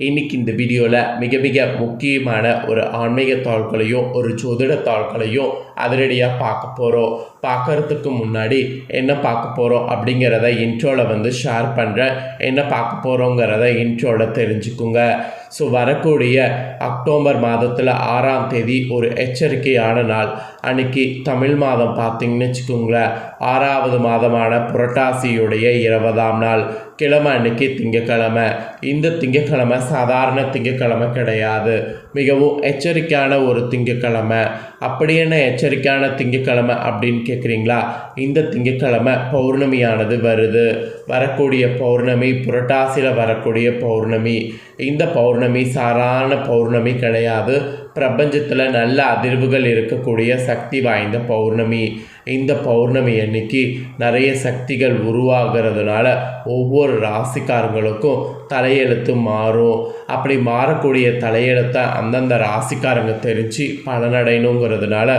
இன்னைக்கு இந்த வீடியோவில் மிக மிக முக்கியமான ஒரு ஆன்மீக தாள்களையும் ஒரு ஜோதிட தாள்களையும் அதிரடியாக பார்க்க போகிறோம் பார்க்கறதுக்கு முன்னாடி என்ன பார்க்க போகிறோம் அப்படிங்கிறத இன்ட்ரோவில் வந்து ஷேர் பண்ணுறேன் என்ன பார்க்க போகிறோங்கிறத இன்ட்ரோவில் தெரிஞ்சுக்குங்க. ஸோ வரக்கூடிய அக்டோபர் மாதத்தில் ஆறாம் தேதி ஒரு எச்சரிக்கையான நாள். அன்னைக்கு தமிழ் மாதம் பார்த்தீங்கன்னு வச்சுக்கோங்களேன். ஆறாவது மாதமான புரட்டாசியுடைய இருபதாம் நாள். கிழமை அன்னைக்கு திங்கக்கிழமை. இந்த திங்கக்கிழமை சாதாரண திங்கக்கிழமை கிடையாது. மிகவும் எச்சரிக்கையான ஒரு திங்கக்கிழமை. அப்படி என்ன எச்சரிக்கையான திங்கக்கிழமை அப்படின்னு கேட்குறீங்களா இந்த திங்கக்கிழமை பௌர்ணமியானது வருது. வரக்கூடிய பௌர்ணமி புரட்டாசியில் வரக்கூடிய பௌர்ணமி. இந்த பௌர்ணமி பௌர்ணமி சாதாரண பௌர்ணமி கிடையாது. பிரபஞ்சத்தில் நல்ல அதிர்வுகள் இருக்கக்கூடிய சக்தி வாய்ந்த பௌர்ணமி. இந்த பௌர்ணமி அன்னைக்கு நிறைய சக்திகள் உருவாகிறதுனால ஒவ்வொரு ராசிக்காரங்களுக்கும் தலையெழுத்து மாறும். அப்படி மாறக்கூடிய தலையெழுத்தை அந்தந்த ராசிக்காரங்க தெரிஞ்சு பலனடையணுங்கிறதுனால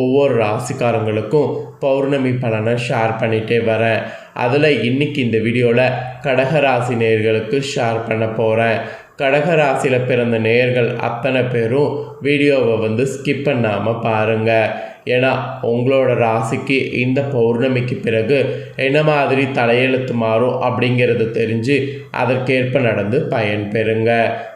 ஒவ்வொரு ராசிக்காரங்களுக்கும் பௌர்ணமி பலனை ஷேர் பண்ணிகிட்டே வரேன் அதில் இன்னைக்கு இந்த வீடியோவில் கடகராசி நேர்களுக்கு ஷேர் பண்ண போகிறேன் கடகராசியில் பிறந்த நேர்கள் அத்தனை பேரும் வீடியோவை வந்து ஸ்கிப் பண்ணாமல் பாருங்கள் ஏன்னா உங்களோட ராசிக்கு இந்த பௌர்ணமிக்கு பிறகு என்ன மாதிரி தலையெழுத்து மாறும் அப்படிங்கிறது தெரிஞ்சு அதற்கேற்ப நடந்து பயன் பெறுங்க.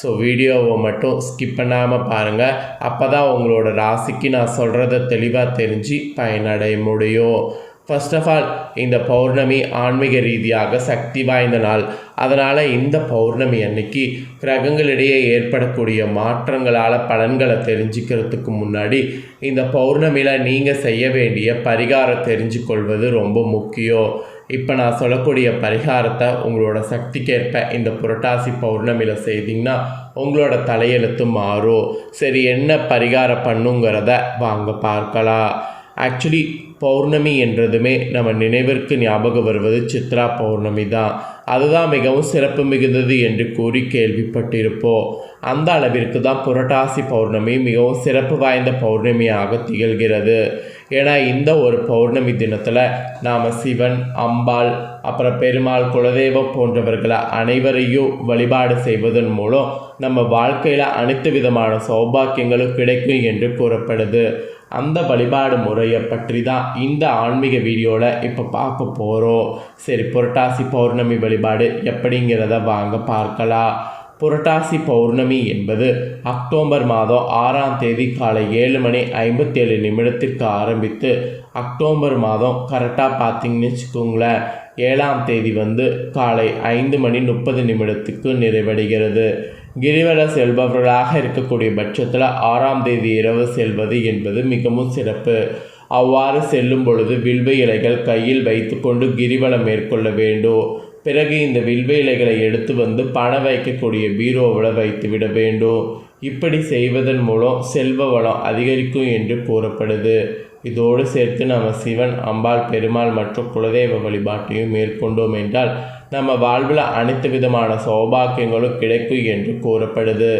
ஸோ வீடியோவை மட்டும் ஸ்கிப் பண்ணாமல் பாருங்கள் அப்போ தான் உங்களோட ராசிக்கு நான் சொல்கிறத தெளிவாக தெரிஞ்சு பயனடைய முடியும். ஃபர்ஸ்ட் ஆஃப் ஆல் இந்த பௌர்ணமி ஆன்மீக ரீதியாக சக்தி வாய்ந்த நாள். அதனால் இந்த பௌர்ணமி அன்னைக்கு கிரகங்களிடையே ஏற்படக்கூடிய மாற்றங்களால் பலன்களை தெரிஞ்சுக்கிறதுக்கு முன்னாடி இந்த பௌர்ணமியில் நீங்கள் செய்ய வேண்டிய பரிகாரம் தெரிஞ்சு கொள்வது ரொம்ப முக்கியம். இப்போ நான் சொல்லக்கூடிய பரிகாரத்தை உங்களோட சக்திக்கேற்ப இந்த புரட்டாசி பௌர்ணமியில் செய்தீங்கன்னா உங்களோட தலையெழுத்து மாறும். சரி என்ன பரிகாரம் பண்ணுங்கிறத வாங்க பார்க்கலாம். ஆக்சுவலி பௌர்ணமி என்றதுமே நம்ம நினைவிற்கு ஞாபகம் வருவது சித்ரா பௌர்ணமி தான். அதுதான் மிகவும் சிறப்பு மிகுந்தது என்று கூறி கேள்விப்பட்டிருப்போம். அந்த அளவிற்கு தான் புரட்டாசி பௌர்ணமி மிகவும் சிறப்பு வாய்ந்த பௌர்ணமியாக திகழ்கிறது. ஏன்னா இந்த ஒரு பௌர்ணமி தினத்தில் நாம் சிவன் அம்பாள் அப்புறம் பெருமாள் குலதெய்வம் போன்றவர்களை அனைவரையும் வழிபாடு செய்வதன் மூலம் நம்ம வாழ்க்கையில் அனைத்து விதமான சௌபாக்கியங்களும் கிடைக்கும் என்று கூறப்படுது. அந்த வழிபாடு முறையை பற்றி தான் இந்த ஆன்மீக வீடியோவில் இப்போ பார்க்க போகிறோம் சரி புரட்டாசி பௌர்ணமி வழிபாடு எப்படிங்கிறத வாங்க பார்க்கலாம். புரட்டாசி பௌர்ணமி என்பது அக்டோபர் மாதம் ஆறாம் தேதி காலை ஏழு மணி ஐம்பத்தேழு நிமிடத்திற்கு ஆரம்பித்து அக்டோபர் மாதம் கரெக்டாக பார்த்தீங்கன்னு வச்சுக்கோங்களேன். ஏழாம் தேதி வந்து காலை ஐந்து மணி முப்பது நிமிடத்துக்கு நிறைவடைகிறது. கிரிவல செல்பவர்களாக இருக்கக்கூடிய பட்சத்தில் ஆறாம் தேதி இரவு செல்வது என்பது மிகவும் சிறப்பு. அவ்வாறு செல்லும் பொழுது வில்வ இலைகள் கையில் வைத்துக்கொண்டு கிரிவலம் மேற்கொள்ள வேண்டும். பிறகு இந்த வில்வ இலைகளை எடுத்து வந்து பணம் வைக்கக்கூடிய பீரோவில் வைத்து விட வேண்டும். இப்படி செய்வதன் மூலம் செல்வ வளம் அதிகரிக்கும் என்று கூறப்படுது. இதோடு சேர்த்து நம்ம சிவன் அம்பாள் பெருமாள் மற்றும் குலதெய்வ வழிபாட்டையும் மேற்கொண்டோம் என்றால் நம்ம வாழ்வில் அனைத்து விதமான சௌபாக்கியங்களும் கிடைக்கும் என்று கூறப்படுது.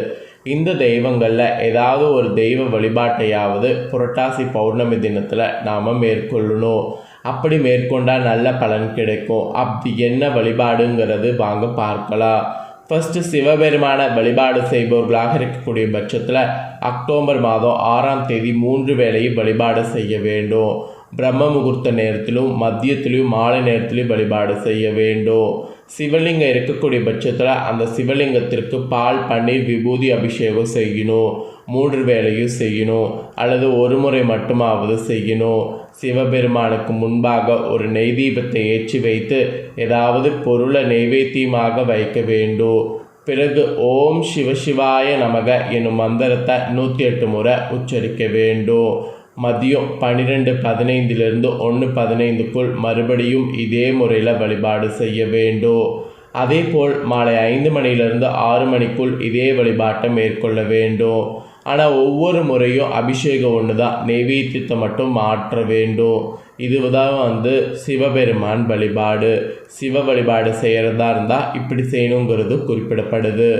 இந்த தெய்வங்களில் ஏதாவது ஒரு தெய்வ வழிபாட்டையாவது புரட்டாசி பௌர்ணமி தினத்தில் நாம் மேற்கொள்ளணும். அப்படி மேற்கொண்டால் நல்ல பலன் கிடைக்கும். அப்படி என்ன வழிபாடுங்கிறது வாங்க பார்க்கலாம். ஃபஸ்ட்டு சிவபெருமான வழிபாடு செய்பவர்களாக இருக்கக்கூடிய பட்சத்தில் அக்டோபர் மாதம் ஆறாம் தேதி மூன்று வேளையும் வழிபாடு செய்ய வேண்டும். பிரம்ம முகூர்த்த நேரத்திலும் மதியத்திலையும் மாலை நேரத்திலையும் வழிபாடு செய்ய வேண்டும். சிவலிங்கம் இருக்கக்கூடிய பட்சத்தில் அந்த சிவலிங்கத்திற்கு பால் பன்னீர் விபூதி அபிஷேகம் செய்யணும். மூன்று வேளையும் செய்யணும். அல்லது ஒரு முறை மட்டுமாவது செய்யணும். சிவபெருமானுக்கு முன்பாக ஒரு நெய் தீபத்தை ஏற்றி வைத்து ஏதாவது பொருளை நெய்வேத்தியமாக வைக்க வேண்டும் பிறகு ஓம் சிவசிவாய நமக என்னும் மந்திரத்தை நூற்றி எட்டு முறை உச்சரிக்க வேண்டும் மதியம் பன்னிரெண்டு பதினைந்திலிருந்து ஒன்று பதினைந்துக்குள் மறுபடியும் இதே முறையில் வழிபாடு செய்ய வேண்டும் அதேபோல் மாலை ஐந்து மணியிலிருந்து ஆறு மணிக்குள் இதே வழிபாட்டை மேற்கொள்ள வேண்டும் ஆனால் ஒவ்வொரு முறையும் அபிஷேகம் ஒன்று தான் நெய்வேத்தியத்தை மட்டும் மாற்ற வேண்டும். இதுதான் வந்து சிவபெருமான் வழிபாடு. சிவ வழிபாடு செய்கிறதா இருந்தால் இப்படி செய்யணுங்கிறது குறிப்பிடப்படுது.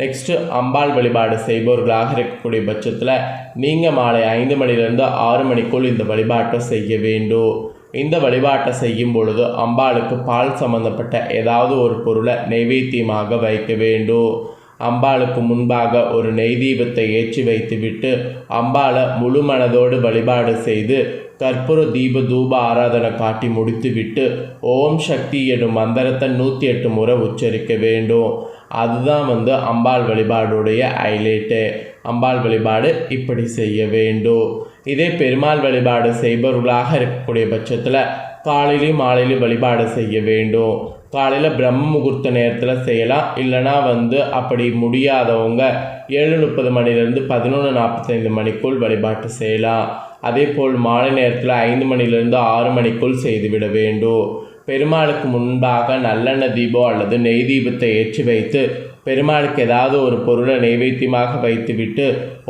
நெக்ஸ்ட்டு அம்பாள் வழிபாடு செய்பவர்களாக இருக்கக்கூடிய பட்சத்தில் நீங்கள் மாலை ஐந்து மணிலேருந்து ஆறு மணிக்குள் இந்த வழிபாட்டை செய்ய வேண்டும். இந்த வழிபாட்டை செய்யும் பொழுது அம்பாளுக்கு பால் சம்பந்தப்பட்ட ஏதாவது ஒரு பொருளை நைவேத்தியமாக வைக்க வேண்டும். அம்பாளுக்கு முன்பாக ஒரு நெய் தீபத்தை ஏற்றி வைத்துவிட்டு அம்பாளை முழு மனதோடு வழிபாடு செய்து கற்பூர தீப தூப ஆராதனை காட்டி முடித்துவிட்டு ஓம் சக்தி எனும் மந்திரத்தை நூற்றி எட்டு முறை உச்சரிக்க வேண்டும். அதுதான் வந்து அம்பாள் வழிபாடுடைய ஹைலைட்டு. அம்பாள் வழிபாடு இப்படி செய்ய வேண்டும். இதே பெருமாள் வழிபாடு செய்பவர்களாக இருக்கக்கூடிய பட்சத்தில் காலையிலையும் மாலையிலையும் வழிபாடு செய்ய வேண்டும். காலையில் பிரம்ம முகூர்த்த நேரத்தில் செய்யலாம். இல்லைனா வந்து அப்படி முடியாதவங்க ஏழு முப்பது மணிலேருந்து பதினொன்று நாற்பத்தைந்து மணிக்குள் வழிபாட்டு செய்யலாம். அதே போல் மாலை நேரத்தில் ஐந்து மணிலேருந்து ஆறு மணிக்குள் செய்துவிட வேண்டும். பெருமாளுக்கு முன்பாக நல்லெண்ணெய் தீபம் அல்லது நெய் தீபத்தை ஏற்றி வைத்து பெருமாளுக்கு ஏதாவது ஒரு பொருளை நைவேத்தியமாக வைத்துவிட்டு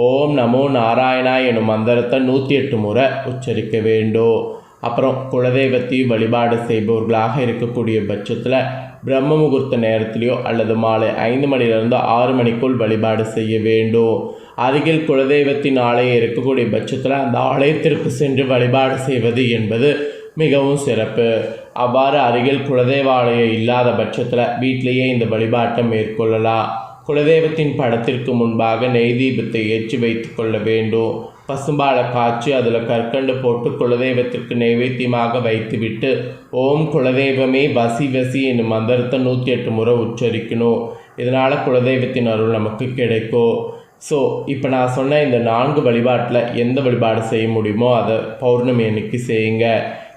ஓம் நமோ நாராயணா எனும் மந்திரத்தை நூற்றி எட்டு முறை உச்சரிக்க வேண்டும். அப்புறம் குலதெய்வத்தையும் வழிபாடு செய்பவர்களாக இருக்கக்கூடிய பட்சத்தில் பிரம்ம முகூர்த்த நேரத்திலேயோ அல்லது மாலை ஐந்து மணிலிருந்து ஆறு மணிக்குள் வழிபாடு செய்ய வேண்டும். அருகில் குலதெய்வத்தின் ஆலயம் இருக்கக்கூடிய பட்சத்தில் அந்த ஆலயத்திற்கு சென்று வழிபாடு செய்வது என்பது மிகவும் சிறப்பு. அவ்வாறு அருகில் குலதெய்வாலயம் இல்லாத பட்சத்தில் வீட்டிலேயே இந்த வழிபாட்டை மேற்கொள்ளலாம். குலதெய்வத்தின் படத்திற்கு முன்பாக நெய் தீபத்தை ஏற்றி வைத்து கொள்ள வேண்டும். பசும்பாலை காய்ச்சி அதில் கற்கண்டு போட்டு குலதெய்வத்திற்கு நைவேத்தியமாக வைத்துவிட்டு ஓம் குலதெய்வமே வசி வசி என்னும் மந்திரத்தை நூற்றி எட்டு முறை உச்சரிக்கணும். இதனால் குலதெய்வத்தின் அருள் நமக்கு கிடைக்கும். ஸோ இப்போ நான் சொன்ன இந்த நான்கு வழிபாட்டில் எந்த வழிபாடு செய்ய முடியுமோ அதை பௌர்ணமி அன்னைக்கு செய்யுங்க.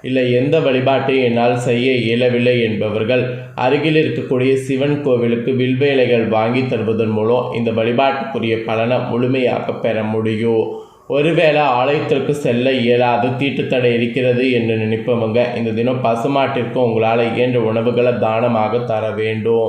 இல்லை எந்த வழிபாட்டையும் என்னால் செய்ய இயலவில்லை என்பவர்கள் அருகில் இருக்கக்கூடிய சிவன் கோவிலுக்கு வில்வேலைகள் வாங்கி தருவதன் மூலம் இந்த வழிபாட்டுக்குரிய பலனை முழுமையாக பெற முடியும். ஒருவேளை ஆலயத்திற்கு செல்ல இயலாது தீட்டுத்தடை இருக்கிறது என்று நினைப்பவங்க இந்த தினம் பசுமாட்டிற்கு உங்களால் இயன்ற உணவுகளை தானமாக தர வேண்டும்.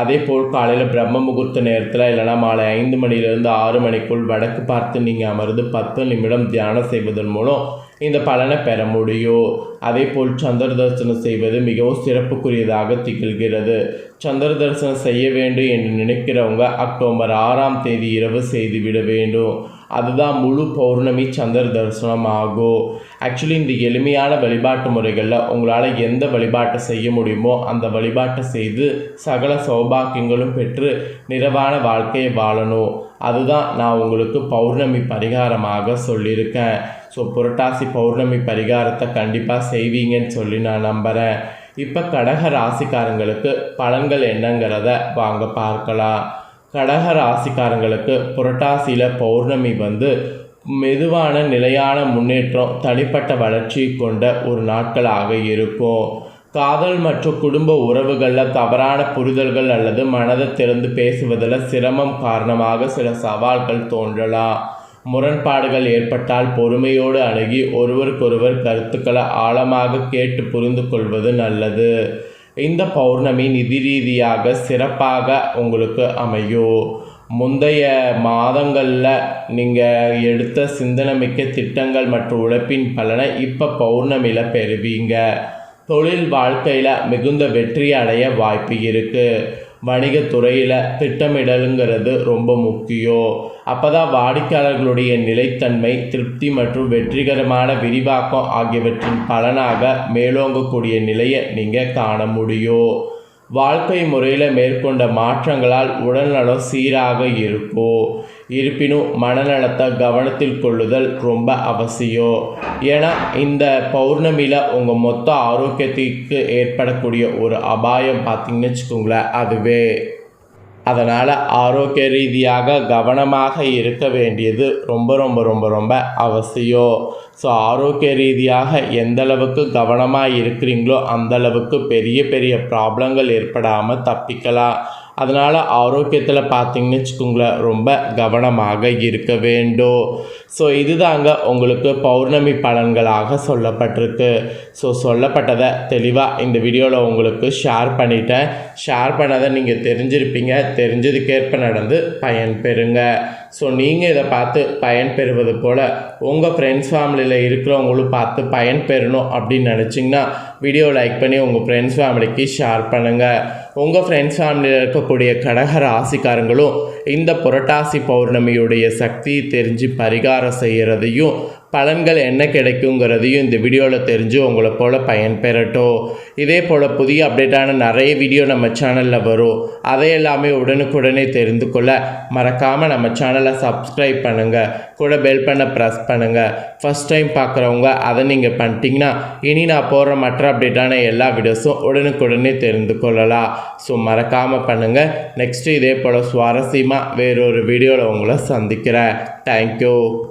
அதே போல் காலையில் பிரம்ம முகூர்த்த நேரத்தில் இல்லைனா மாலை ஐந்து மணிலிருந்து ஆறு மணிக்குள் வடக்கு பார்த்து நீங்கள் அமர்ந்து பத்து நிமிடம் தியானம் செய்வதன் மூலம் இந்த பலனை பெற முடியும். அதே போல் சந்திர தரிசனம் செய்வது மிகவும் சிறப்புக்குரியதாக திகழ்கிறது. சந்திர தரிசனம் செய்ய வேண்டும் என்று நினைக்கிறவங்க அக்டோபர் ஆறாம் தேதி இரவு செய்துவிட வேண்டும். அதுதான் முழு பௌர்ணமி சந்திர தரிசனம் ஆகும் ஆக்சுவலி இந்த எளிமையான வழிபாட்டு முறைகளில் உங்களால் எந்த வழிபாட்டை செய்ய முடியுமோ அந்த வழிபாட்டை செய்து சகல சௌபாக்கியங்களும் பெற்று நிறைவான வாழ்க்கையை வாழணும். அதுதான் நான் உங்களுக்கு பௌர்ணமி பரிகாரமாக சொல்லியிருக்கேன். ஸோ புரட்டாசி பௌர்ணமி பரிகாரத்தை கண்டிப்பாக செய்வீங்கன்னு சொல்லி நான் நம்புகிறேன் இப்போ கடக ராசிக்காரங்களுக்கு பலன்கள் என்னங்கிறத வாங்க பார்க்கலாம். கடக ராசிக்காரங்களுக்கு புரட்டாசியில் பௌர்ணமி வந்து மெதுவான நிலையான முன்னேற்றம் தனிப்பட்ட வளர்ச்சி கொண்ட ஒரு நாட்களாக இருக்கும். காதல் மற்றும் குடும்ப உறவுகளில் தவறான புரிதல்கள் அல்லது மனதை திறந்து பேசுவதில் சிரமம் காரணமாக சில சவால்கள் தோன்றலாம். முரண்பாடுகள் ஏற்பட்டால் பொறுமையோடு அணுகி ஒருவருக்கொருவர் கருத்துக்களை ஆழமாக கேட்டு புரிந்து கொள்வது நல்லது. இந்த பௌர்ணமி நிதி ரீதியாக சிறப்பாக உங்களுக்கு அமையும் முந்தைய மாதங்களில் நீங்கள் எடுத்த சிந்தனமிக்க திட்டங்கள் மற்றும் உழைப்பின் பலனை இப்போ பௌர்ணமியில் பெறுவீங்க. தொழில் வாழ்க்கையில் மிகுந்த வெற்றி அடைய வாய்ப்பு இருக்குது வணிகத்துறையில் திட்டமிடலுங்கிறது ரொம்ப முக்கியம் அப்போ தான் வாடிக்கையாளர்களுடைய நிலைத்தன்மை திருப்தி மற்றும் வெற்றிகரமான விரிவாக்கம் ஆகியவற்றின் பலனாக மேலோங்கக்கூடிய நிலையை நீங்கள் காண முடியும் வாழ்க்கை முறையில் மேற்கொண்ட மாற்றங்களால் உடல்நலம் சீராக இருக்கும் இருப்பினும் மனநலத்தை கவனத்தில் கொள்ளுதல் ரொம்ப அவசியம். ஏன்னா இந்த பௌர்ணமியில் உங்கள் மொத்த ஆரோக்கியத்துக்கு ஏற்படக்கூடிய ஒரு அபாயம் பார்த்தீங்கன்னு வச்சுக்கோங்களேன் அதுவே. அதனால் ஆரோக்கிய ரீதியாக கவனமாக இருக்க வேண்டியது ரொம்ப ரொம்ப ரொம்ப ரொம்ப அவசியம் ஸோ ஆரோக்கிய ரீதியாக எந்தளவுக்கு கவனமாக இருக்கிறீங்களோ அந்தளவுக்கு பெரிய பெரிய ப்ராப்ளங்கள் ஏற்படாமல் தப்பிக்கலாம். அதனால் ஆரோக்கியத்தில் பார்த்தீங்கன்னு வச்சுக்கோங்களேன் ரொம்ப கவனமாக இருக்க வேண்டும். ஸோ இதுதாங்க உங்களுக்கு பௌர்ணமி பலன்களாக சொல்லப்பட்டிருக்கு. ஸோ சொல்லப்பட்டதை தெளிவாக இந்த வீடியோவில் உங்களுக்கு ஷேர் பண்ணிட்டேன். ஷேர் பண்ணதை நீங்கள் தெரிஞ்சிருப்பீங்க. தெரிஞ்சதுக்கேற்ப நடந்து பயன் பெறுங்க. ஸோ நீங்கள் இதை பார்த்து பயன் பெறுவது போல் உங்கள் ஃப்ரெண்ட்ஸ் ஃபேமிலியில் இருக்கிறவங்களும் பார்த்து பயன் பெறணும் அப்படின்னு நினச்சிங்கன்னா வீடியோ லைக் பண்ணி உங்கள் ஃப்ரெண்ட்ஸ் ஃபேமிலிக்கு ஷேர் பண்ணுங்கள் உங்கள் ஃப்ரெண்ட்ஸ் ஃபேமிலியில் இருக்கக்கூடிய கடக ராசிக்காரங்களும் இந்த புரட்டாசி பௌர்ணமியுடைய சக்தி தெரிஞ்சு பரிகாரம் செய்கிறதையும் பலன்கள் என்ன கிடைக்குங்கிறதையும் இந்த வீடியோவில் தெரிஞ்சு உங்களை போல் பயன்பெறட்டும். இதே போல் புதிய அப்டேட்டான நிறைய வீடியோ நம்ம சேனலில் வரும். அதை எல்லாமே உடனுக்குடனே தெரிந்து கொள்ள மறக்காமல் நம்ம சேனலை சப்ஸ்கிரைப் பண்ணுங்கள் கூட பெல் பண்ண ப்ரெஸ் பண்ணுங்கள் ஃபஸ்ட் டைம் பார்க்குறவங்க அதை நீங்கள் பண்ணிட்டீங்கன்னா இனி நான் போடுற மற்ற அப்டேட்டான எல்லா வீடியோஸும் உடனுக்குடனே தெரிந்து கொள்ளலாம். ஸோ மறக்காமல் பண்ணுங்கள் நெக்ஸ்ட்டு இதே போல் சுவாரஸ்யமாக வேறொரு வீடியோவில் உங்களை சந்திக்கிறேன். தேங்க்யூ